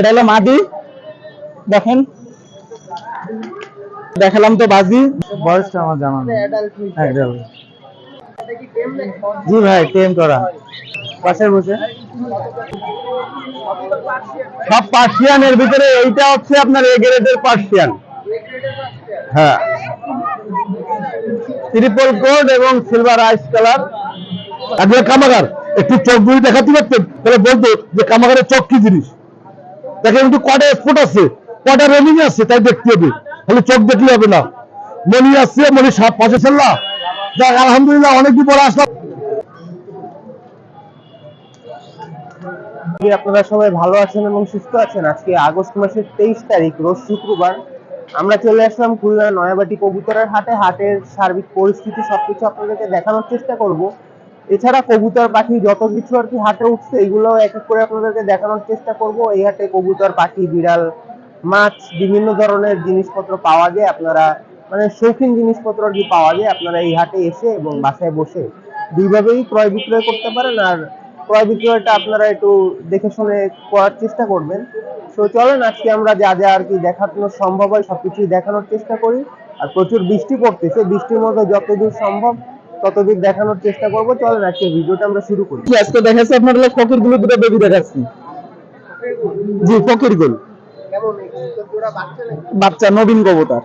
এটা হলো মাদি। দেখেন। দেখালাম তো বাজি। বয়সটা আমার জানা নেই। হ্যাঁ। জি ভাই টেম করা। পাশে বসে। সব পার্সিয়ানের ভিতরে এইটা হচ্ছে আপনার এ গ্রেডের পার্সিয়ান হ্যাঁ। ট্রিপল কোড এবং সিলভার আইস কালার আপনার কামাগার একটু চোখ দুই দেখাতে পারতেন? তাহলে বলতো যে কামাগারের চোখ কি জিনিস? দেখেন কটা আছে, কটা রেলিং আছে, তাই দেখতে হবে। তাহলে চোখ দেখলে হবে না। মনি আসছে মনি সাপ পাশে যাক, আলহামদুলিল্লাহ পরে আসলাম। আপনারা সবাই ভালো আছেন এবং সুস্থ আছেন। আজকে আগস্ট মাসের তেইশ তারিখ, রোজ শুক্রবার। আমরা চলে আসলাম খুলনা নয়াবাটি কবুতরের হাটে। হাটের সার্বিক পরিস্থিতি সবকিছু আপনাদেরকে দেখানোর চেষ্টা করব। এছাড়া কবুতর পাখি যত কিছু আর কি হাটে উঠছে, এগুলো এক এক করে আপনাদেরকে দেখানোর চেষ্টা করব। এই হাটে কবুতর, পাখি, বিড়াল, মাছ, বিভিন্ন ধরনের জিনিসপত্র পাওয়া যায়। আপনারা মানে শৌখিন জিনিসপত্র আর কি পাওয়া যায়। আপনারা এই হাটে এসে এবং বাসায় বসে দুইভাবেই ক্রয় বিক্রয় করতে পারেন। আর ক্রয় বিক্রয়টা আপনারা একটু দেখে শুনে করার চেষ্টা করবেন। তো চলেন, আজকে আমরা যা যা আর কি দেখানো সম্ভব হয় সবকিছুই দেখানোর চেষ্টা করি। আর প্রচুর বৃষ্টি পড়তেছে। বৃষ্টির মধ্যে যতদূর সম্ভব ততদূর দেখানোর চেষ্টা করব। চলেন আজকে ভিডিওটা আমরা শুরু করি। আজকে দেখাচ্ছি আপনার ফকিরগুলো দুটো বেবি দেখাচ্ছি। জি ফকির গুল বাচ্চা নবীন কবুতর।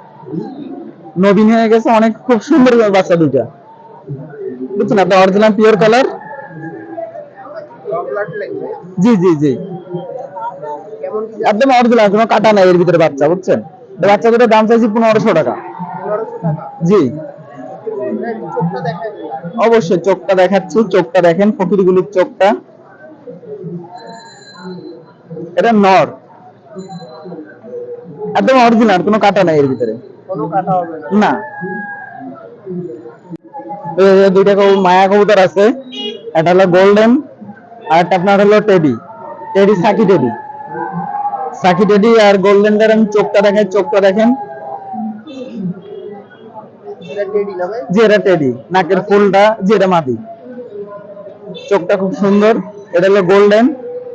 নবীন হয়ে গেছে অনেক খুব সুন্দর বাচ্চা দুইটা। বুঝছেন আপনার অরিজিনাল পিওর কালার জি জি জি। একদম অরিজিনাল কোনো কাটা নাই এর ভিতরে বাচ্চা বুঝছেন? বাচ্চা দুটো দাম চাইছি পনেরোশো টাকা। জি হ্যাঁ, চোখটা দেখাই দিন। অবশ্যই চোখটা দেখাচ্ছি চোখটা দেখেন ফকিরগুলির চোখটা। এটা নর। একদম অরিজিনাল কোনো কাটা নাই এর ভিতরে। না। দুইটা কবু- মায়া কবুতর আছে। একটা হলো গোল্ডেন আর একটা আপনার হলো টেডি টেডি সাকি টেডি সাকি টেডি আর গোল্ডেনটার আমি চোখটা দেখাই চোখটা দেখেন। টেডি এটা নাকের ফুলটা যে এটা মাদি। চোখটা খুব সুন্দর। এটা হলো গোল্ডেন।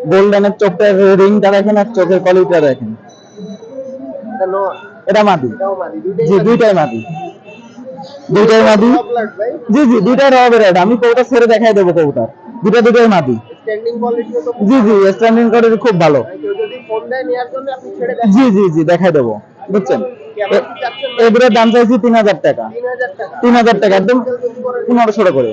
গোল্ডেনের চোখটার রিংটা দেখেন আর চোখের কলিটা দেখেন। এটা মাদি। জি দুইটাই মাদি। দুইটাই মাদি। জি জি দুইটাই রবে রেড আমি কবুতর ছেড়ে দেখাই দেবো কবুতর দুটো দুটোই মাদি। জি জি স্ট্যান্ডিং করে খুব ভালো। জি জি জি দেখাই দেবো। বুঝছেন? এগুলোর দাম চাইছি তিন হাজার টাকা। তিন হাজার টাকা। একদম পনেরোশো টাকা করে।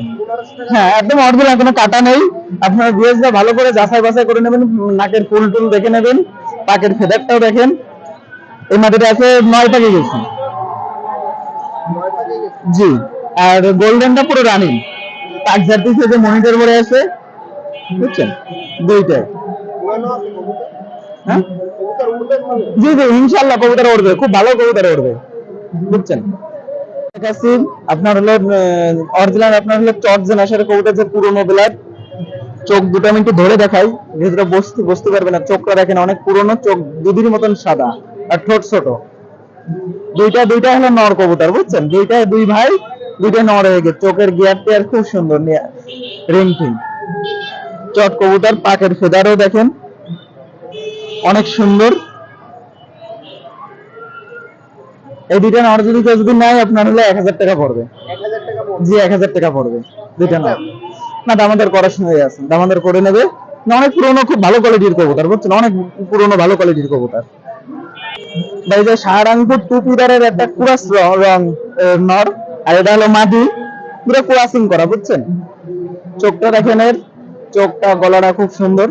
হ্যাঁ একদম অরিজিনাল কোনো কাটা নেই। আপনার বিএসটা ভালো করে যাচাই বাছাই করে নেবেন নাকের ফুল টুল দেখে নেবেন পাকের ফেদারটাও দেখেন। এই মাটিটা আছে নয় টাকা গেছি। জি আর গোল্ডেনটা পুরো রানিং। পাক জাতি থেকে মনিটর করে আছে বুঝছেন? দুইটাই। হ্যাঁ? জি জি ইনশাল্লাহ উঠবে খুব ভালো উঠবে বুঝছেন? আপনার অরিজিনাল আপনার যে পুরোনো চোখ দুটো আমি একটু ধরে দেখাই বসতে বসতে পারবে না, চোখটা দেখেন অনেক পুরোনো, চোখ মতন সাদা আর ঠোঁট ছোট। দুইটা দুইটা হলো নর কবুতর, বুঝছেন? দুইটা, দুই ভাই, দুইটা নর হয়ে গেছে। চোখের গিয়ার টিয়ার খুব সুন্দর রিং ফিং চট কবুতর, পাকের ফেদারও দেখেন। অনেক সুন্দর। এই দুইটা নর যদি কেউ যদি নেয় আপনার হলে এক হাজার টাকা পড়বে। জি এক হাজার টাকা পড়বে। দুইটা নর না দামাদার করার সময় আছে। দামাদার করে নেবে। না, অনেক পুরোনো খুব ভালো কোয়ালিটির কবুতর বুঝছেন? অনেক পুরোনো ভালো কোয়ালিটির কবুতর। ভাই যে সাহারানপুর টুপিদারের একটা কুরাস রং নর আর এটা হলো মাদি। পুরো কুরাসিং করা বুঝছেন? চোখটা দেখেন এর। চোখটা গলাটা খুব সুন্দর।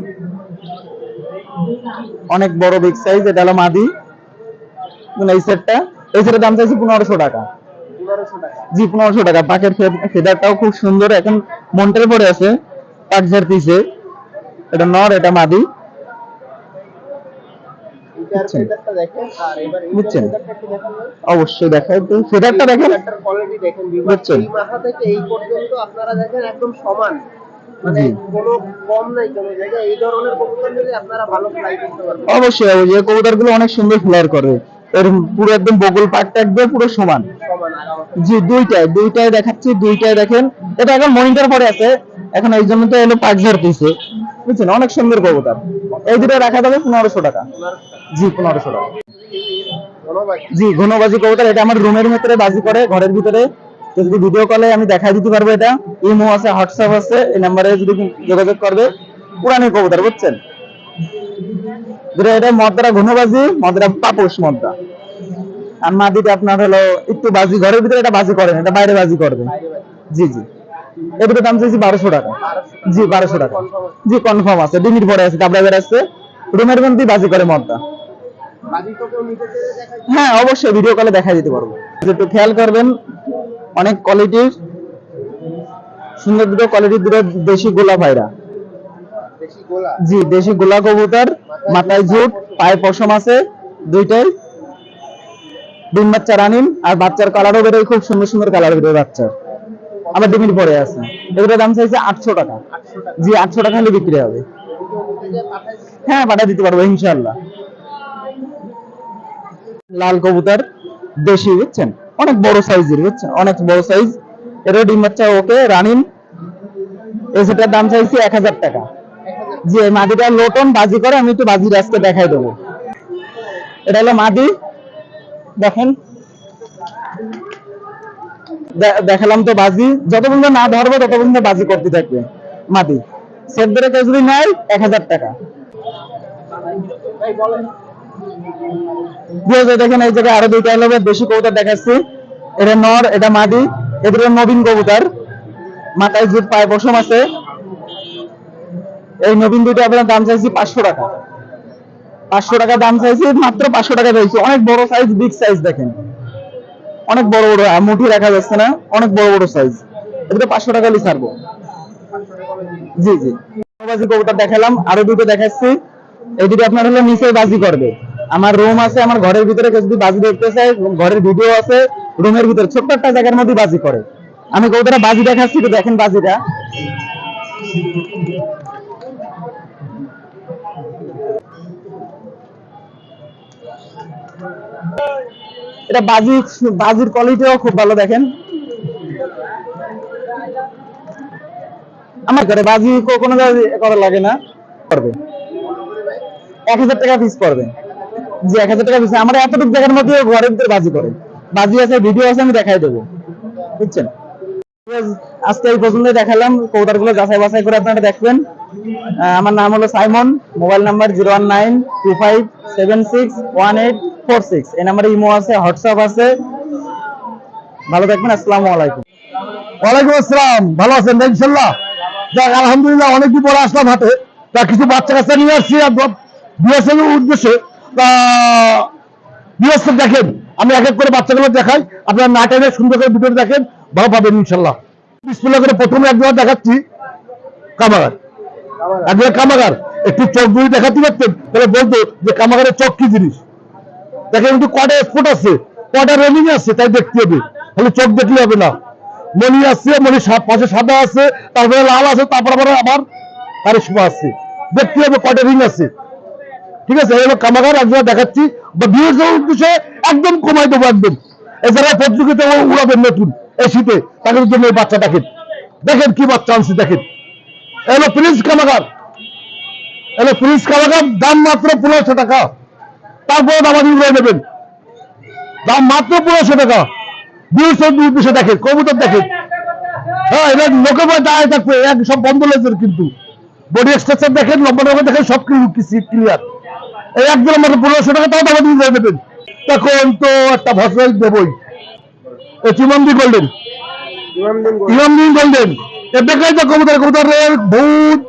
অনেক বড় বিগ সাইজ এটা হলো মাদি। মানে এই সেটটা এই সেটের দাম চাইছি পনেরোশো টাকা। জি পনেরোশো টাকা। পাকের ফেদারটাও খুব সুন্দর। এখন মন্টের পরে আছে পাক ঝাড়তিছে। এটা নর এটা মাদি। বুঝছেন? ফেদারটা দেখেন? ফেদারটা দেখান অবশ্যই বুঝছেন? এই মাথা থেকে এই পর্যন্ত আপনারা দেখেন একদম সমান। মানে কোনো কম নাই কোনো জায়গায়। এই ধরনের কবুতর নিলে আপনারা ভালো ফ্লাই করতে পারবেন। অবশ্যই অবশ্যই। কবুতরগুলো অনেক সুন্দর ফ্লায়ার করে। এর পুরো একদম বগল পাটটা একদম পুরো সমান। জি দুইটাই দুইটাই দেখাচ্ছি দুইটাই দেখেন। এটা এখন মনিটর পরে আছে। এখন এই জন্য তো এলো পাক ঝাড়তিছে বুঝছেন? অনেক সুন্দর কবুতর। এই দুটো রাখা যাবে পনেরোশো টাকা। জি পনেরোশো টাকা। জি ঘনবাজি কবুতর। এটা আমার রুমের ভিতরে বাজি করে ঘরের ভিতরে। তো যদি ভিডিও কলে আমি দেখাই দিতে পারব এটা, ইমো আছে হোয়াটসঅ্যাপ আছে, এই নাম্বারে যদি যোগাযোগ করবে পুরানি কবুতর, বুঝছেন? যেটা এটা মদ্রা ঘনবাজি মদ্রা পাপোশ মদ্রা। আর মাদিটা আপনার হলো একটু বাজি, ঘরের ভিতরে এটা বাজি করেন এটা বাইরে বাজি করবে। জি জি। এগুলো দাম চাইছি বারোশো টাকা। জি, বারোশো টাকা। জি কনফার্ম আছে ডিমিট পরে আছে ডাবলা বের আছে। রুমের মধ্যে বাজি করে মদটা হ্যাঁ অবশ্যই ভিডিও কলে দেখা দিতে পারব। একটু খেয়াল করবেন অনেক কোয়ালিটির সুন্দর দুটো কোয়ালিটির দুটো দেশি গোলা পায়রা জি দেশি গোলা কবুতর মাথায় ঝুট পায়ে পশম আছে দুইটাই। ডিম বাচ্চা রানিন আর বাচ্চার কালারও বেরোয় খুব সুন্দর সুন্দর কালার বেরোয় বাচ্চার। আবার ডিমির পরে আছে। এগুলোর দাম চাইছে আটশো টাকা। জি আটশো টাকা হলে বিক্রি হবে। হ্যাঁ পাঠা দিতে পারব ইনশাল্লাহ লাল কবুতর দেশি বুঝছেন? অনেক বড় সাইজের, বুঝছেন? অনেক বড় সাইজ। এরও ডিম বাচ্চা ওকে রানিন এই সেটার দাম চাইছি এক হাজার টাকা। যে মাদিটা লোটন বাজি করে, আমি একটু বাজির আজকে দেখাই দেবো। এটা হলো মাদি। দেখেন। দেখালাম তো বাজি। যত পর্যন্ত না ধরবে তত পর্যন্ত বাজি করতে থাকবে মাদি। সেট ধরে কেউ যদি নেয়, এক হাজার টাকা। দেখেন এই জায়গায় আরও দুইটা হলো বেশি কবুতর দেখাচ্ছি। এটা নর, এটা মাদি, এদের নবীন কবুতর। মাথায় জুট পায়ে পশম আছে, এই নবীন দুইটা আপনার দাম চাইছি পাঁচশো টাকা। পাঁচশো টাকা দাম চাইছি, মাত্র পাঁচশো টাকা চাইছি। অনেক বড় সাইজ বিগ সাইজ দেখেন। অনেক বড় বড় মুঠি রাখা যাচ্ছে না, অনেক বড় বড় সাইজ এগুলো পাঁচশো টাকা হলে ছাড়বো। জি জি। বাজি কবুতর দেখালাম, আরও দুটো দেখাচ্ছি। এই দুটো আপনার হলো নিচে বাজি করবে। আমার রুম আছে, আমার ঘরের ভিতরে কেউ যদি বাজি দেখতে চায়, ঘরের ভিডিও আছে রুমের ভিতরে ছোট্ট একটা জায়গার মধ্যে বাজি করে। আমি কবুতরা বাজি দেখাচ্ছি, তো দেখেন বাজিটা। এটা বাজি, বাজির কোয়ালিটিও খুব ভালো, দেখেন। আমার ঘরে বাজি কোনো করা লাগে না। করবে। এক হাজার টাকা পিস করবে। জি এক হাজার টাকা পিস আমরা এতটুকু জায়গার মধ্যে ঘরের ভিতরে বাজি করে। বাজি আছে ভিডিও আছে, আমি দেখাই দেবো। বুঝছেন? আজকে এই পর্যন্ত দেখালাম। কৌটারগুলো যাচাই বাছাই করে আপনারা দেখবেন। আমার নাম হলো Simon. Mobile number zero one nine two five seven six one eight four six. এই নাম্বারে ইমো আছে, হোয়াটসঅ্যাপ আছে। ভালো থাকবেন, আসসালামু আলাইকুম। ওয়ালাইকুম আসসালাম। ভালো আছেন ইনশাল্লাহ যাক, আলহামদুলিল্লাহ, অনেকদিন পরে আসলাম হাতে তা কিছু বাচ্চা কাচ্চা নিয়ে আসছি বিএসএল উদ্দেশ্যে। তা বিএসএল দেখেন। আমি এক এক করে বাচ্চাগুলো দেখাই। আপনারা না টেনে সুন্দর করে ভিডিও দেখেন, ভালো পাবেন ইনশাল্লাহ। বিসমিল্লাহ করে প্রথমে একবার দেখাচ্ছি কামাগার। একবার কামাগার। একটু চোখ দুই দেখাতে পারতেন? তাহলে বলতো যে কামাগারের চোখ কি জিনিস? দেখেন একটু কটা স্পট আছে, কটা রেলিং আছে, তাই দেখতে হবে। তাহলে চোখ দেখলে হবে না। মণি আছে সা- পাশে সাদা আছে, তারপরে লাল আছে, তারপর আবার আবার কারিশমা আছে। দেখতে হবে কটা রিং আছে। ঠিক আছে হলো কামাগার একবার দেখাচ্ছি। বা বিয়ের উদ্দেশ্যে একদম কমাই দেবো, একদম। এছাড়া প্রতিযোগিতা উড়াবেন নতুন, এই শীতে। তাদের জন্য এই বাচ্চা দেখেন। দেখেন কি বাচ্চা আনছি, দেখেন। এলো প্রিন্স কামাগার। এলো প্রিন্স কামাগার, দাম মাত্র পনেরোশো টাকা। তারপরে দামাদি উড়ে নেবেন দাম মাত্র পনেরোশো টাকা। দুইশো দুইশো দেখেন, কবুতর দেখেন। হ্যাঁ এবার লোকে দাঁড়ায় থাকবে সব বন্ধ লেগেছে কিন্তু। বডি স্ট্রাকচার দেখেন লম্বা লম্বা দেখেন, সব ক্লিয়ার এই আমাকে পনেরোশো টাকা তাও দামাদি উড়ে নেবেন তখন তো একটা ভসল দেবই। চিমন্দি গোল্ডেন। ইমামদিন গোল্ডেন। এ বেকারিতে কবুতর কবুতরের বহুত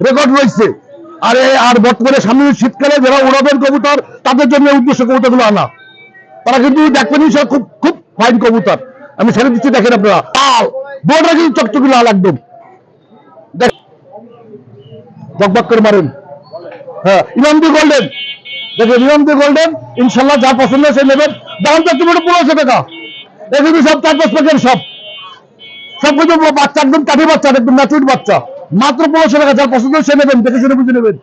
রেকর্ড রয়েছে। আর আর বর্তমানে সামনে শীতকালে যারা উড়াবেন কবুতর তাদের জন্য উদ্দেশ্য কবুতরগুলো আনা। তারা কিন্তু দেখবেন খুব খুব ফাইন কবুতর। আমি ছেড়ে দিচ্ছি দেখেন আপনারা। লাল বোর্ডটা কিন্তু চকচকি লাল একদম। দেখ বকবক করে মারেন। হ্যাঁ ইমামদি গোল্ডেন দেখেন ইমামদি গোল্ডেন ইনশাল্লাহ যা পছন্দ সে নেবেন। দাম তো একটু পনেরোশো টাকা। এগুলি সব চার প্যাকেট সব। সব কিছু বাচ্চা, একদম কাঠি বাচ্চা, একদম ম্যাচুর বাচ্চা। মাত্র পনেরোশো টাকা যার পছন্দ সে নেবেন, দেখে শুনে বুঝে নেবেন।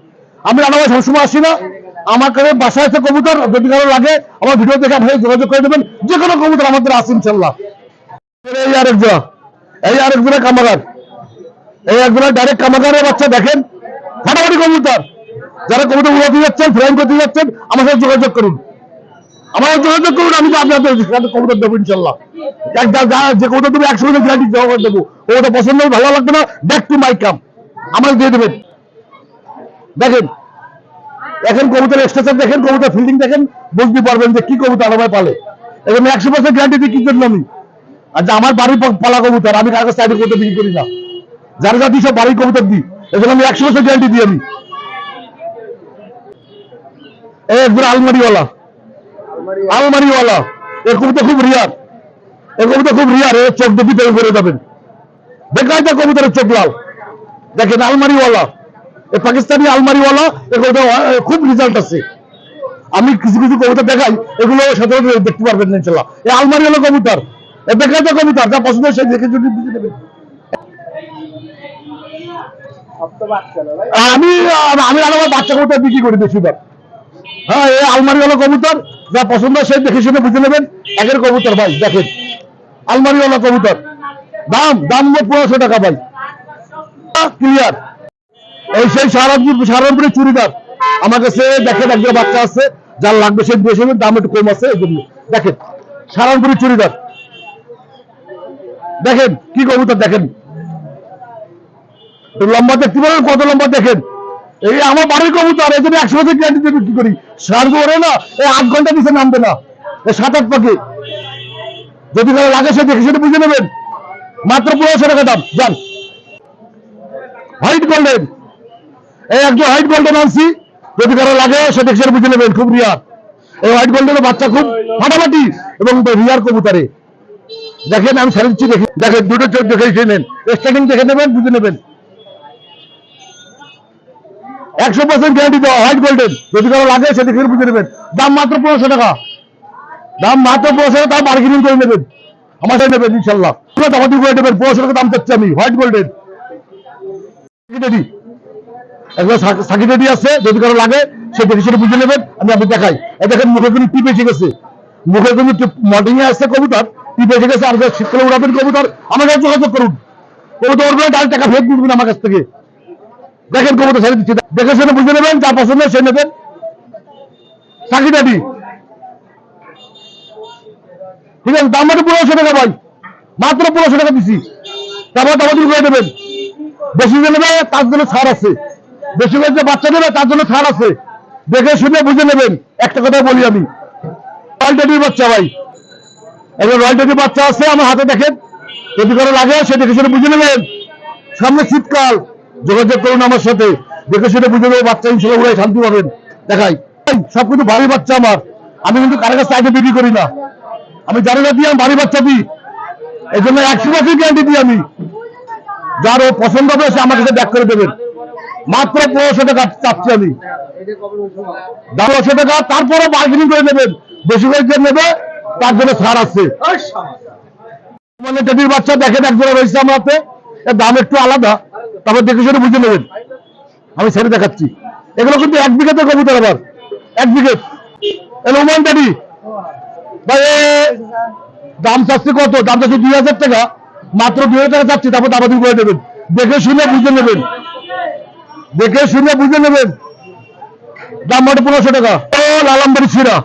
আমি রান্না সবসময় আসি না। আমার কাছে বাসায় আছে কবুতর, যদি কারও লাগে, আমার ভিডিও দেখে আপনারা যোগাযোগ করে দেবেন। যে কোনো কবুতর আমাদের আছে, ইনশাল্লাহ। এই আরেক জোড়া এই আরেক জোড়া কামাগার। এই এক ডাইরেক্ট কামাগারের বাচ্চা, দেখেন। ফাটাফাটি কবুতর। যারা কবুতর উড়াতে যাচ্ছেন ফ্লাইং করতে যাচ্ছেন আমার সাথে যোগাযোগ করুন। আমার সাথে যোগাযোগ করুন আমি তো আপনাদের সাথে কবুতর দেবো ইনশাল্লাহ। যা- কবুতর দেবো একশো গ্যারান্টি দেবো। ওটা পছন্দ হবে, ভালো লাগবে না ব্যাক টু মাই কাম আমার দিয়ে দেবেন। দেখেন এখন কবুতর এক্সট্রা দেখেন কবুতর ফিল্ডিং দেখেন বুঝতে পারবেন যে কি কবিতা আমার পালে। এখানে একশো পার্সেন্ট গ্যারান্টি দিয়ে কি জন্য আমি? আর আমার বাড়ির পালা কবুতর আমি কাগজ সাইডে কবুতর বিক্রি করি না। যারা যা দিই সব বাড়ির কবুতর দিই এজন্য আমি একশো পার্সেন্ট গ্যারান্টি দিই আমি। একজন আলমারিওয়ালা। আলমারিওয়ালা। এর কবিতা খুব রিয়ার এর কবিতা খুব রিয়ার এর চোখ দেখি তৈরি করে যাবেন। কবুতরের চোখ লাল। দেখেন আলমারিওয়ালা। এ পাকিস্তানি আলমারিওয়ালা কবিতা খুব রেজাল্ট আছে। আমি কিছু কিছু কবিতা দেখাই এগুলো সাধারণত দেখতে পারবেন না ইনশাল্লাহ। এই আলমারিওয়ালা কবুতর এ দেখায় যা কবুতর যা পছন্দ হয় সে দেখে যদি বুঝে নেবেন আমি আমি আমার বাচ্চা কবুতর বিক্রি করি বেশিরভাগ হ্যাঁ এই আলমারি হলো কবুতর। যা পছন্দ সে দেখে শুনে বুঝে নেবেন। একের কবুতর ভাই দেখেন। আলমারি হলো কবুতর। দাম দাম পনেরোশো টাকা ভাই। ক্লিয়ার এই সেই সাহারানপুর সাহারানপুরের চুড়িদার। আমার কাছে দেখেন একজন বাচ্চা আছে যার লাগবে সে বেশি নেবেন, দাম একটু কম আছে এই দেখেন সাহারানপুরের চুড়িদার। দেখেন কি কবুতর দেখেন। লম্বা দেখতে পারেন কত লম্বা দেখেন। এই আমার বাড়ির কবুতর, এই জন্য একশো বছর গ্যারান্টি দিয়ে বিক্রি করি, সার ওরে না, এই আট ঘণ্টা নিচে নামবে না। এই সাত আট পাকে যদি কারও লাগে, সে দেখে সেটা বুঝে নেবেন। মাত্র পনেরোশো টাকা দাম, যান। হোয়াইট গোল্ডেন এই একজন হোয়াইট গোল্ডেন আনছি। যদি কারও লাগে, সে দেখে সেটা বুঝে নেবেন, খুব রিয়ার এই হোয়াইট গোল্ডেনের বাচ্চা খুব ফাটাফাটি এবং রিয়ার কবুতরে। দেখেন, আমি দিচ্ছি দেখে দেখেন, দুটো চোখ দেখে নেন। স্টার্টিং দেখে নেবেন, বুঝে নেবেন। একশো পার্সেন্ট গ্যারান্টি দেওয়া হোয়াইট গোল্ডেন যদি কারও লাগে সে দেখে বুঝে নেবেন। দাম মাত্র পনেরোশো টাকা। দাম মাত্র পনেরোশো টাকা দাম বার্গেনিং করে নেবেন। আমার সাথে নেবেন ইনশাল্লাহ দামাদি করে নেবেন, পনেরোশো টাকা দাম চাচ্ছি আমি হোয়াইট গোল্ডেন একবার সাকি রেডি আছে, যদি কারও লাগে, সে দেখে সেটা বুঝে নেবেন, আমি আপনি দেখাই। এই দেখেন মুখে কিন্তু টিপ এসে গেছে। মুখে কিন্তু মডিং এ আসছে কবুতর, টিপ এসে গেছে, আর শীতকালে উড়াবেন কবুতর, আমার কাছে যোগাযোগ করুন। কবুতর উঠবে ডাল টাকা ফেরত দিবেন আমার কাছ থেকে। দেখেন কবুতর ছেড়ে দিচ্ছি। দেখে শুনে বুঝে নেবেন, যা পছন্দ সে নেবেন। সাকি দাদি ঠিক আছে, দাম মাত্র পনেরোশো টাকা ভাই। মাত্র পনেরোশো টাকা দিছি। তারপর দামাদি করে দেবেন বেশি যে নেবে, তার জন্য ছাড় আছে। বেশি করে যে বাচ্চা নেবে তার জন্য ছাড় আছে। দেখে শুনে বুঝে নেবেন। একটা কথা বলি আমি। রয়্যাল বাচ্চা ভাই। একজন রয়্যাল বাচ্চা আছে, আমার হাতে দেখেন। যদি কারও লাগে, সে দেখে শুনে বুঝে নেবেন। সামনে শীতকাল। যোগাযোগ করুন আমার সাথে। দেখে শুনে বুঝে নেব বাচ্চা ইনশাল্লাহ উড়াই শান্তি পাবেন। দেখাই। সব কিছু ভারী বাচ্চা আমার। আমি কিন্তু কারও কাছে আগে বিক্রি করি না। আমি জানি না দিয়ে আমি ভারী বাচ্চা দিই। এই জন্য একশো বছর গ্যারান্টি দিই আমি। যার ও পছন্দ হবে সে আমার কাছে ব্যাক করে দেবেন। মাত্র পনেরোশো টাকা চাচ্ছি আমি। বারোশো টাকা তারপরে বার্গেনিং করে নেবেন। বেশি করে যে নেবে তার জন্য ছাড় আছে। মানে টেডির বাচ্চা দেখেন একজনে রয়েছে আমার হাতে এর দাম একটু আলাদা। তারপর দেখে শুনে বুঝে নেবেন। আমি ছেড়ে দেখাচ্ছি। এগুলো কিন্তু এক বিঘাতে কবুতর আবার। এক বিঘে। এলো ওমান দাম চাচ্ছি কত? দাম চাচ্ছি দুই হাজার টাকা। মাত্র দুই হাজার টাকা চাচ্ছি, তারপর দাবাদি করে দেবেন। দেখে শুনে বুঝে নেবেন। দেখে শুনে বুঝে নেবেন। দাম মাত্র পনেরোশো টাকা। ও লালামবাড়ি শিরা।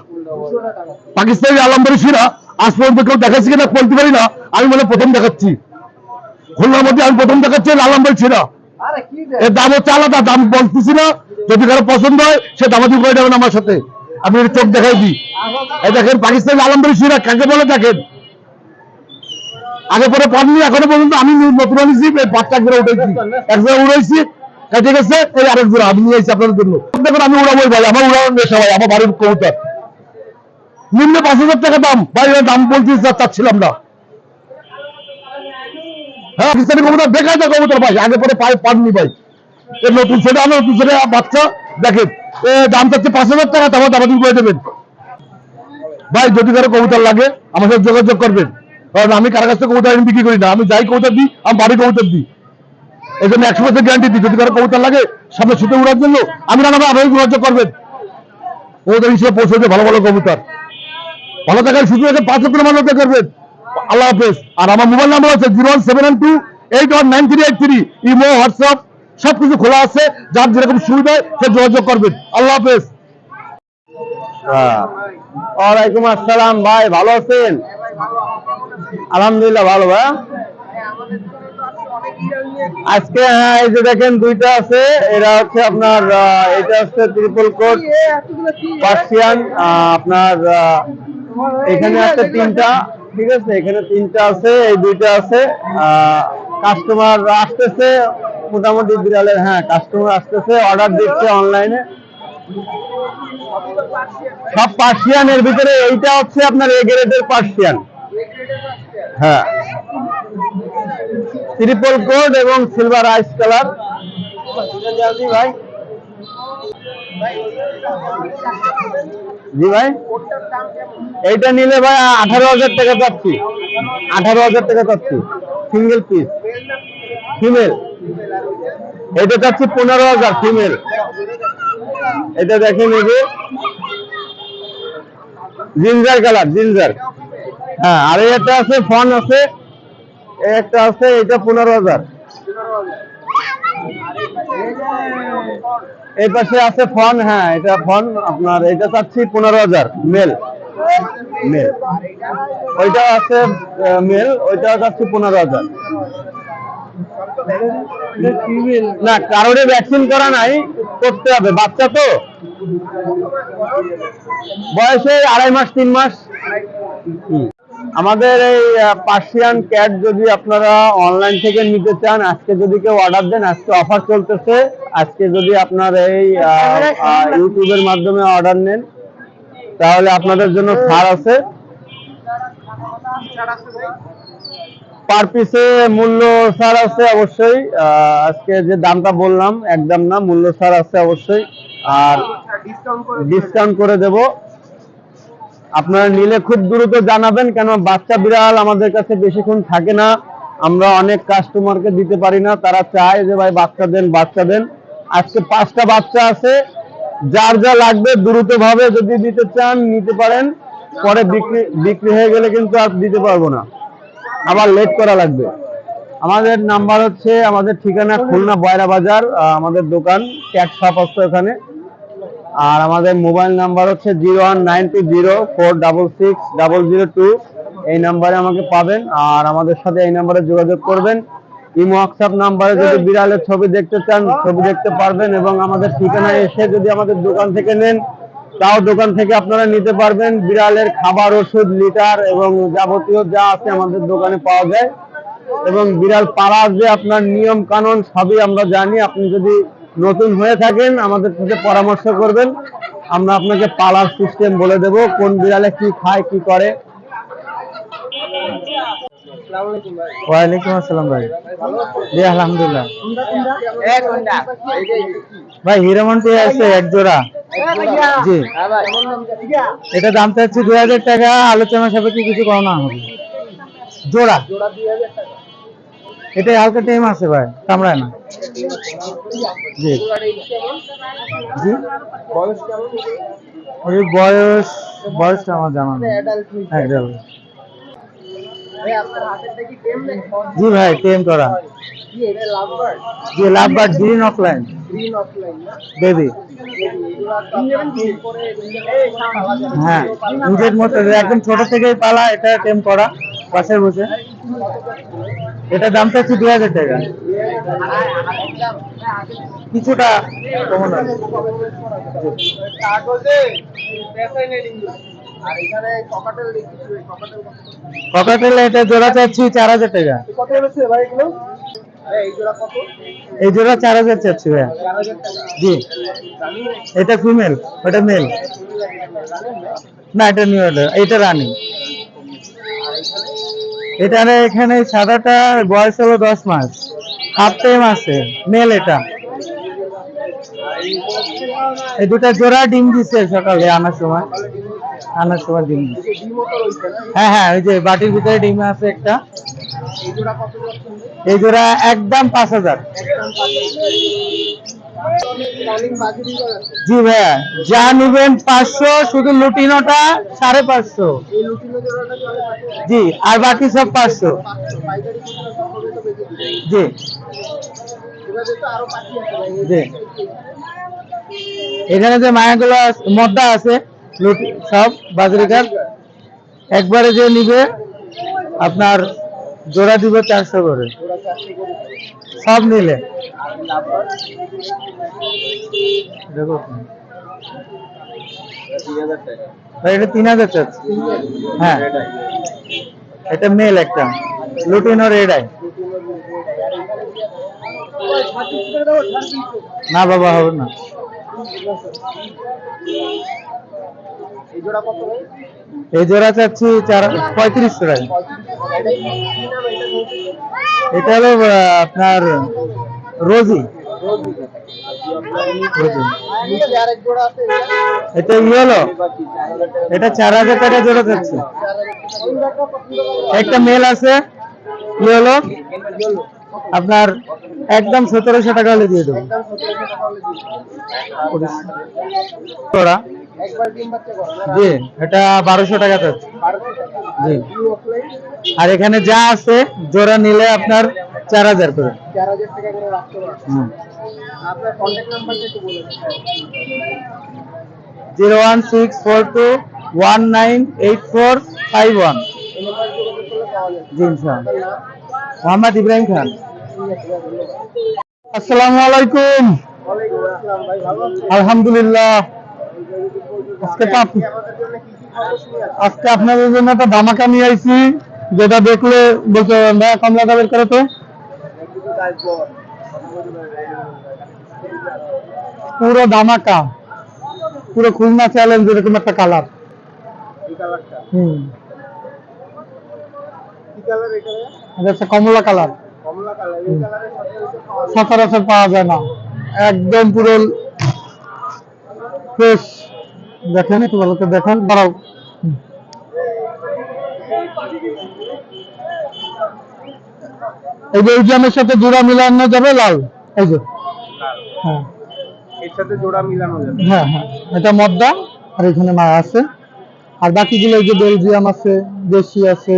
পাকিস্তানি আলমবাড়ি শিরা, আজ পর্যন্ত কেউ দেখাচ্ছি কিনা, বলতে পারি না। আমি মানে প্রথম দেখাচ্ছি। খুলনার মধ্যে আমি প্রথম দেখাচ্ছি শিরা আরে কি এর দাম হচ্ছে আলাদা দাম বলতেছি না। যদি কারও পছন্দ হয় সে দামাদি করে দেবেন আমার সাথে। আমি চোখ দেখাই দিই। এই দেখেন পাকিস্তানি আলমবাড়ি শিরা কাকে বলে দেখেন? আগে পরে পাননি এখনও পর্যন্ত আমি নতুন আনিছি এই বাচ্চা করে উঠেছি এক জায়গায় উড়াইছি ঠিক আছে এই আরেক জোড়া আমি নিয়ে এসেছি আপনাদের জন্য। দেখুন আমি উড়াবোই ভাই আমার উড়ানোর নেশা ভাই আমার বাড়ির কবুতর। নিম্ন পাঁচ হাজার টাকা দাম ভাই দাম বলছি যা চাচ্ছিলাম না। হ্যাঁ পাকিস্তানি কবুতর দেখা যায় কবুতর ভাই, আগে পরে পাই, পাননি ভাই। এর নতুন আনো নতুন ছেলে বাচ্চা, দেখেন, এ দাম চাচ্ছে পাঁচ হাজার টাকা, তারপর দামাদি করে দেবেন। ভাই, যদি কারও কবুতর লাগে, আমার সাথে যোগাযোগ করবেন। কারণ আমি কারও কাছ থেকে কবুতর আমি বিক্রি করি না। আমি যাই কবুতর দিই, আমি বাড়ি কবুতর দিই। এই জন্য একশো বছর গ্যারান্টি দিই, যদি কারও কবুতর লাগে, সামনে ছুটে উড়ার জন্য, আমি রান্না আপনাকে যোগাযোগ করবেন। কবুতর হিসেবে পৌঁছে ভালো ভালো কবুতর। ভালো থাকার এখানে পাঁচ লক্ষ মানুষ করবেন। আল্লাহ হাফেজ। আর আমার মোবাইল নাম্বার আছে zero one seven two eight one nine three eight three. Imo, WhatsApp, সবকিছু খোলা আছে। যার যেরকম সুবিধা সে যোগাযোগ করবেন। আল্লাহ হাফেজ। ওয়ালাইকুম আসসালাম ভাই, ভালো আছেন? আলহামদুলিল্লাহ ভালো ভাই আজকে হ্যাঁ এই যে দেখেন, দুইটা আছে। এরা হচ্ছে আপনার এটা হচ্ছে ট্রিপল কোট পার্সিয়ান আপনার এখানে আছে তিনটা। ঠিক আছে, এখানে তিনটা আছে, এই দুইটা আছে। কাস্টমার আসতেছে, মোটামুটি বিড়ালের হ্যাঁ কাস্টমার আসতেছে অর্ডার দিচ্ছে অনলাইনে সব পার্সিয়ানের ভিতরে এইটা হচ্ছে আপনার এ গ্রেডের পার্সিয়ান হ্যাঁ। ট্রিপল কোড এবং সিলভার আইস কালার ভাই। জি ভাই। এইটা নিলে ভাই আঠারো হাজার টাকা পাচ্ছি আঠারো হাজার টাকা পাচ্ছি সিঙ্গেল পিস ফিমেল এটা চাচ্ছি পনেরো হাজার ফিমেল এটা দেখেন এই জিঞ্জার কালার জিঞ্জার হ্যাঁ আর একটা আছে ফন আছে। একটা আছে এটা পনেরো হাজার। এই পাশে আছে ফন হ্যাঁ এটা ফন আপনার, এটা চাচ্ছি পনেরো হাজার, মেল। মেল। ওইটা আছে মেল, ওইটা চাচ্ছি পনেরো হাজার। না কারোরে ভ্যাকসিন করা নাই, করতে হবে, বাচ্চা তো। বয়সে আড়াই মাস, তিন মাস। আমাদের এই পার্সিয়ান ক্যাট যদি আপনারা অনলাইন থেকে নিতে চান, আজকে যদি কেউ অর্ডার দেন, আজকে অফার চলতেছে। আজকে যদি আপনার এই ইউটিউবের মাধ্যমে অর্ডার নেন, তাহলে আপনাদের জন্য ছাড় আছে। পার পিসে মূল্য ছাড় আছে অবশ্যই। আজকে যে দামটা বললাম, একদম না, মূল্য ছাড় আছে অবশ্যই। আর ডিসকাউন্ট করে দেব। আপনারা নিলে খুব দ্রুত জানাবেন কেন বাচ্চা বিড়াল আমাদের কাছে বেশিক্ষণ থাকে না। আমরা অনেক কাস্টমারকে দিতে পারি না, তারা চায় যে, ভাই, বাচ্চা দেন বাচ্চা দেন। আজকে পাঁচটা বাচ্চা আছে, যার যা লাগবে দ্রুত ভাবে যদি দিতে চান, নিতে পারেন। পরে বিক্রি বিক্রি হয়ে গেলে কিন্তু আর দিতে পারব না। আবার লেট করা লাগবে। আমাদের নাম্বার হচ্ছে, আমাদের ঠিকানা খুলনা বয়রা বাজার আমাদের দোকান শপ আছে ওখানে। আর আমাদের মোবাইল নাম্বার হচ্ছে zero one nine two zero four double six double zero two. এই নাম্বারে আমাকে পাবেন আর আমাদের সাথে এই নাম্বারে যোগাযোগ করবেন। ইমো হোয়াটসঅ্যাপ নাম্বারে যদি বিড়ালের ছবি দেখতে চান ছবি দেখতে পারবেন এবং আমাদের ঠিকানায় এসে যদি আমাদের দোকান থেকে নেন তাও দোকান থেকে আপনারা নিতে পারবেন। বিড়ালের খাবার ওষুধ লিটার এবং যাবতীয় যা আছে আমাদের দোকানে পাওয়া যায়। এবং বিড়াল পাড়ার যে আপনার নিয়ম কানুন সবই আমরা জানি। আপনি যদি নতুন হয়ে থাকেন, আমাদের সাথে পরামর্শ করবেন। আমরা আপনাকে পালার সিস্টেম বলে দেব, কোন বিড়ালে কি খায়, কি করে। ওয়ালাইকুম আসসালাম ভাই। জি, আলহামদুলিল্লাহ। ভাই, হিরোমন্টি আছে এক জোড়া। জি। এটা দাম চাচ্ছি দুই হাজার টাকা, আলোচনা সাপেক্ষে কিছু কমানো হবে। জোড়া। এটা হালকা টাইম আছে ভাই, কামড়ায় না। জি। জি। ওই বয়স, বয়সটা আমার জানা নেই। হ্যাঁ। জি ভাই টেম করা। জি love but green offline baby হ্যাঁ নিজের মতো একদম ছোট থেকেই পালা এটা টেম করা পাশে বসে। এটা দামটা হচ্ছে দুই হাজার টাকা। কিছুটা কমানো আছে। ককাটেল এটা জোড়া চাচ্ছি চার হাজার টাকা। এই জোড়া চার হাজার চাচ্ছি ভাইয়া। জি। এটা ফিমেল ওটা মেল না এটা নিউ অর্ডার এটা রানি এটার এখানে সাদাটা বয়স হলো দশ মাস। হাফ টাইম আছে মেল এটা। এই দুটা জোড়া ডিম দিছে সকালে আনার সময়। আনার সময় ডিম হ্যাঁ হ্যাঁ ওই যে বাটির ভিতরে ডিম আছে একটা। এই জোড়া একদম পাঁচ হাজার। জি ভাইয়া, যা নিবেন পাঁচশো, শুধু লুটিনোটা সাড়ে পাঁচশো। জি, আর বাকি সব পাঁচশো। জি। এখানে যে মায়াগুলো মদ্দা আছে, লুটি সব, বাজরিকার, একবারে যে নিবে, আপনার জোড়া দিবে চারশো করে। সব নিলে। তিন হাজার চাচ্ছে। হ্যাঁ। এটা মেল একটা। লুটিনো রেড আই না বাবা, হবে না। এই জোড়া চাচ্ছি চার পঁয়ত্রিশশো টাকা এটা হলো আপনার রোজি। এটা ইয়েলো। এটা চার হাজার টাকা জোড়া যাচ্ছে একটা মেল আছে, ইয়েলো। আপনার একদম সতেরোশো টাকা হলে দিয়ে দেবো। জি এটা বারোশো টাকা যাচ্ছে জি। আর এখানে যা আছে জোড়া নিলে আপনার চার হাজার করে। Zero one six four two one nine eight four five one. জি ইনশাআল্লাহ। মোহাম্মদ ইব্রাহিম খান। আসসালামু আলাইকুম। আলহামদুলিল্লাহ। আজকে আজকে আপনাদের জন্য একটা ধামাকা নিয়ে আইছি, যেটা দেখলে বলতে করে তো? পুরো ধামাকা। পুরো খুলনা চ্যালেঞ্জ এরকম একটা কালার হুম। এটা? হচ্ছে কমলা কালার। সচরাচর পাওয়া যায় না। একদম পুরো ফ্রেশ দেখেন একটু ভালো করে দেখেন। হুম। এই যে সাথে জোড়া মিলানো যাবে লাল। এই যে। হ্যাঁ। এর সাথে জোড়া মিলানো যাবে। হ্যাঁ হ্যাঁ। এটা মদ্দা আর এখানে মা আছে। আর বাকিগুলো এই যে বেলজিয়াম আছে দেশি আছে।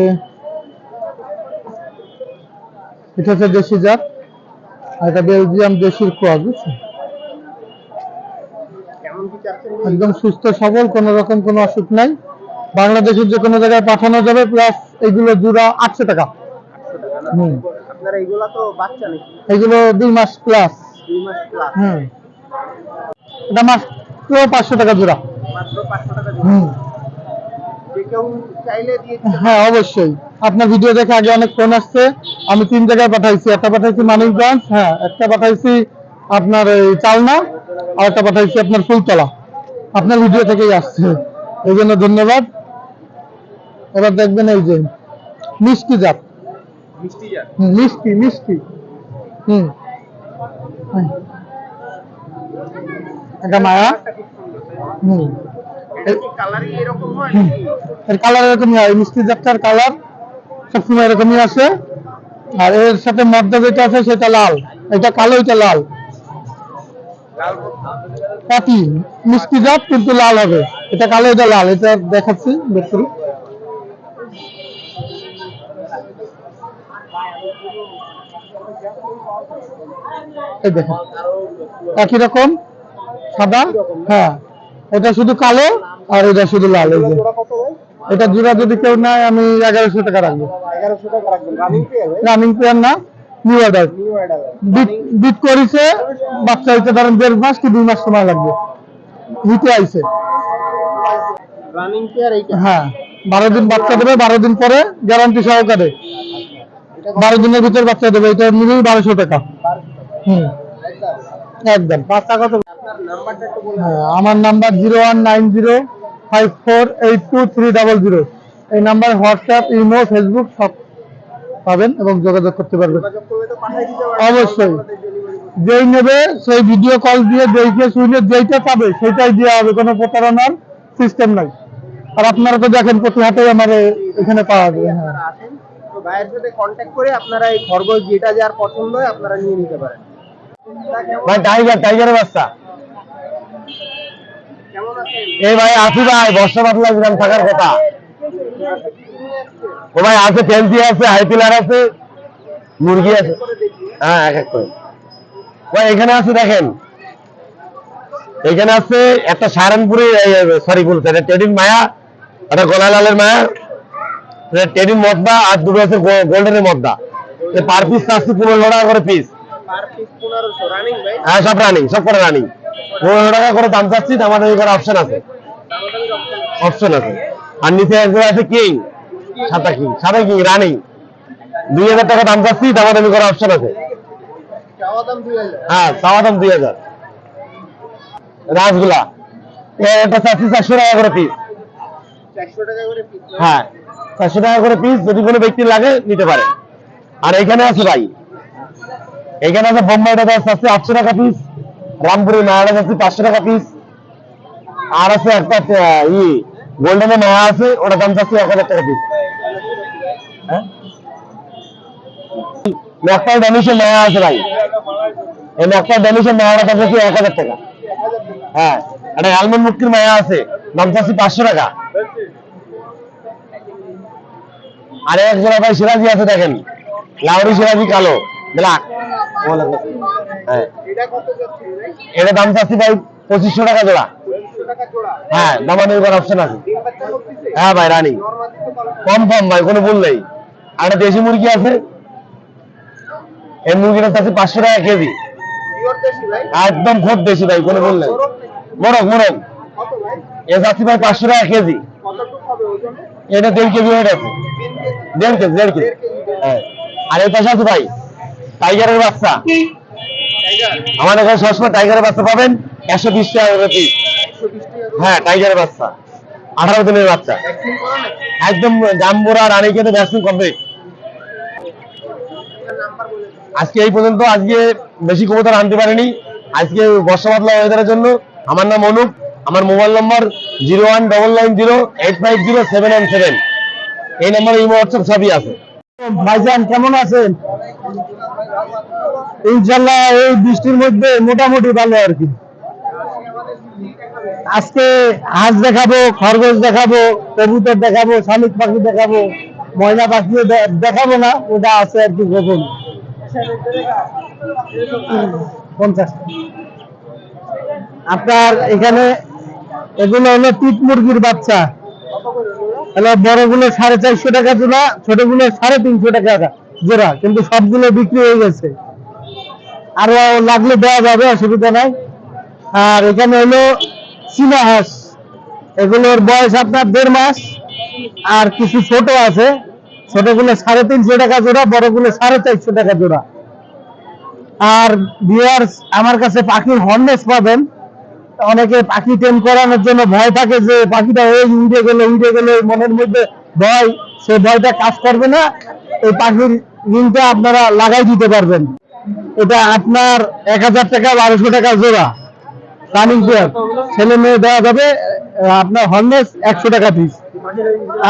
এটা হচ্ছে দেশি জাত আর এটা বেলজিয়াম দেশির ক্রস বুঝছেন? একদম সুস্থ সবল কোনো রকম কোনো অসুখ নাই। বাংলাদেশের যে কোনো জায়গায় পাঠানো যাবে প্লাস এইগুলো জুড়া আটশো টাকা। হুম। এগুলা দুই মাস প্লাস হুম। এটা মাত্র পাঁচশো টাকা জোড়া। হুম যে কেউ চাইলে দিয়ে দিতে হ্যাঁ অবশ্যই। আপনার ভিডিও দেখে আগে অনেক ফোন আসছে। আমি তিন জায়গায় পাঠাইছি। একটা পাঠাইছি মানিকগঞ্জ হ্যাঁ একটা পাঠাইছি আপনার এই চালনা আর একটা পাঠাইছি আপনার ফুলতলা। আপনার ভিডিও থেকেই আসছে। এই জন্য ধন্যবাদ। এবার দেখবেন এই যে মিষ্টি জাত। মিষ্টি মিষ্টি হুম। হুম। এটা মায়া? হুম। এর কালার এরকমই হয় কালার সবসময় এরকমই আর এর সাথে যেটা আছে সেটা লাল, এটা কালো, এটা লাল। লাল হবে। এটা কালো, এটা লাল, এটা দেখাচ্ছি একই রকম, সাদা হ্যাঁ এটা শুধু কালো আর এটা শুধু লাল এই যে। এটা জোড়া যদি কেউ নেয় আমি এগারোশো টাকা রাখব। রানিং পেয়ার না নিউ অর্ডার বিট করেছে বাচ্চা হইতে ধরেন দেড় মাস কি দুই মাস সময় লাগবে। হিটে আইছে। রানিং পেয়ার এইটা? হ্যাঁ বারো দিন বাচ্চা দেবে বারো দিন পরে গ্যারান্টি সহকারে। বারো দিনের ভিতর বাচ্চা দেবে এটা নিলেই বারোশো টাকা। হুম। একদম। বাচ্চা কত হ্যাঁ আমার number zero one nine zero five four eight two three double zero এই নাম্বার হোয়াটসঅ্যাপ ইমো ফেসবুক সব পাবেন এবং যোগাযোগ করতে পারবেন। অবশ্যই। যেই নেবে সেই ভিডিও কল দিয়ে দেখে শুনে, যেইটা পাবে, সেটাই দেওয়া হবে। কোনো প্রতারণার সিস্টেম নাই। আর আপনারা তো দেখেন, প্রতি হাটেই আমার এখানে পাওয়া যায়। হ্যাঁ। ভাইয়ের সাথে কন্ট্যাক্ট করে আপনারা এই খরগোশ, যেটা যার পছন্দ হয় আপনারা নিয়ে নিতে পারেন। ভাই টাইগার টাইগারের বাচ্চা। এই ভাই ভাই, বর্ষা পাতলা গ্রাম থাকার কথা। ও ভাই, আছে আছে হাই পিলার আছে, মুরগি আছে। হ্যাঁ এক এক করে। ভাই, এখানে আছে, দেখেন। এখানে আছে একটা সাহারানপুরি সরি বলছে, এটা মায়া একটা গোলালালের মায়া। এটা টেডিন মদ্দা, আর দুটো আছে গোল্ডেনের মদ্দা। পার পিস চাচ্ছি পনেরো টাকা করে পিস হ্যাঁ সব রানিং সব করে রানিং পনেরো টাকা করে দাম চাচ্ছি অপশন আছে। অপশন আছে। আর নিচে একজন আছে কিং সাদা কিং সাদা কিং রানিং দুই হাজার টাকা দাম চাচ্ছি দামাদামি করার অপশন আছে। হ্যাঁ চাওয়া দাম দুই হাজার। রাসগুলা এটা চাচ্ছি চারশো টাকা করে পিস চারশো টাকা করে পিস হ্যাঁ চারশো টাকা করে পিস যদি কোনো ব্যক্তি লাগে নিতে পারে। আর এখানে আছে ভাই এখানে আছে বোম্বাইটা চাচ্ছি আটশো টাকা পিস রামপুরি মায়াটা চাচ্ছি পাঁচশো টাকা পিস আর আছে একটা ই গোল্ডেনের মায়া আছে, ওটা দাম চাচ্ছি এক হাজার টাকা পিস ম্যাকপাল আছে ভাই। এই দাম এক হাজার টাকা? হ্যাঁ একটা অ্যালমন্ড মুক্তির মায়া আছে, দাম পাঁচশো টাকা। আর এক জোড়া ভাই সিরাজি আছে দেখেন, লাউরি সিরাজি কালো। হ্যাঁ। এটা দাম চাচ্ছি ভাই পঁচিশশো টাকা জোড়া হ্যাঁ দামানি এবার অপশন আছে। হ্যাঁ ভাই, রানি। কনফার্ম ভাই, কোনো ভুল নেই। আর দেশি মুরগি আছে। এই মুরগিটা চাচ্ছি পাঁচশো টাকা কেজি। দেশি একদম খুব বেশি ভাই, কোনো ভুল নেই। মোরগ মোরগ। এ চাচ্ছি ভাই পাঁচশো টাকা কেজি। এটা দেড় কেজি ওয়েট আছে। দেড় কেজি দেড় কেজি। হ্যাঁ। আর এই পাশে আছে ভাই টাইগারের বাচ্চা? আমার এখানে সবসময় টাইগারের বাচ্চা পাবেন। একশো বিশ টাকা পিস হ্যাঁ টাইগারের বাচ্চা। আঠারো দিনের বাচ্চা। একদম জাম্বুরা রানী খেতে ভ্যাকসিন দিন। আজকে এই পর্যন্ত আজকে বেশি কবুতর আনতে পারিনি। আজকে বর্ষা বাদলা ওয়েদারের জন্য। আমার নাম অনুপ। আমার mobile number zero one double nine zero eight five zero seven one seven এই নম্বরে ইমো হোয়াটসঅ্যাপ সবই আছে। ভাইজান, কেমন আছেন? ইনশাল্লাহ এই বৃষ্টির মধ্যে মোটামুটি ভালো আর কি। আজকে হাঁস দেখাবো, খরগোশ দেখাবো, কবুতর দেখাবো, শালিক পাখি দেখাবো, ময়না পাখিও দেখাবো না, ওটা আছে আর কি গোপন। আপনার এখানে এগুলো হলো টিট মুরগির বাচ্চা। তাহলে বড়গুলো সাড়ে চারশো টাকা জোড়া ছোটগুলো সাড়ে তিনশো টাকা। জোড়া, কিন্তু সবগুলো বিক্রি হয়ে গেছে। আরও লাগলে দেওয়া যাবে, অসুবিধা নাই। আর এখানে হলো চীনা হাঁস। এগুলোর বয়স আপনার দেড় মাস, আর কিছু ছোট আছে। ছোটগুলো সাড়ে তিনশো টাকা জোড়া, বড়গুলো সাড়ে চারশো টাকা জোড়া। আর ভিউয়ার্স আমার কাছে পাখির হর্নেস পাবেন। অনেকে পাখি টেম করানোর জন্য ভয় থাকে যে, পাখিটা ওই উড়ে গেলে উড়ে গেলে মনের মধ্যে ভয়। সেই ভয়টা কাজ করবে না। এই পাখির রিংটা আপনারা লাগাই দিতে পারবেন। এটা আপনার এক হাজার টাকা, বারোশো টাকা জোড়া। রানিং পেয়ার ছেলে মেয়ে দেওয়া যাবে আপনার হর্নেস একশো টাকা পিস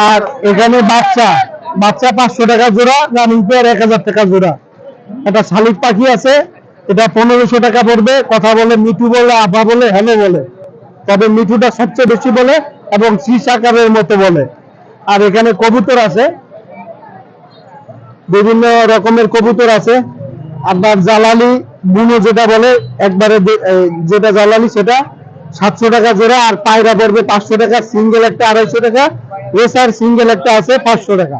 আর এখানে বাচ্চা বাচ্চা পাঁচশো টাকা জোড়া রানিং পেয়ার এক হাজার টাকা জোড়া। একটা শালিক পাখি আছে, এটা পনেরোশো টাকা পড়বে। কথা বলে, মিঠু বলে আভা বলে হ্যালো বলে। তবে মিঠুটা সবচেয়ে বেশি বলে এবং শীষ আকারের মতো বলে। আর এখানে কবুতর আছে বিভিন্ন রকমের কবুতর আছে। আপনার জালালি, বুনো যেটা বলে, একবারে যেটা জালালি সেটা সাতশো টাকা জোড়া, আর পায়রা পড়বে পাঁচশো টাকা, সিঙ্গেল একটা আড়াইশো টাকা, রেসার সিঙ্গেল একটা আছে পাঁচশো টাকা।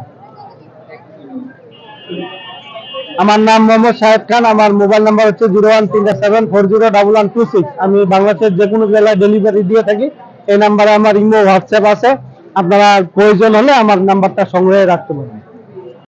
আমার নাম মোহাম্মদ শাহেদ খান, আমার মোবাইল নাম্বার হচ্ছে জিরো ওয়ান তিনটা seven four zero double one two six. আমি বাংলাদেশের যে কোনো জেলায় ডেলিভারি দিয়ে থাকি। এই নাম্বারে আমার ইমো, হোয়াটসঅ্যাপ আছে। আপনারা প্রয়োজন হলে আমার নাম্বারটা সংগ্রহে রাখতে পারেন।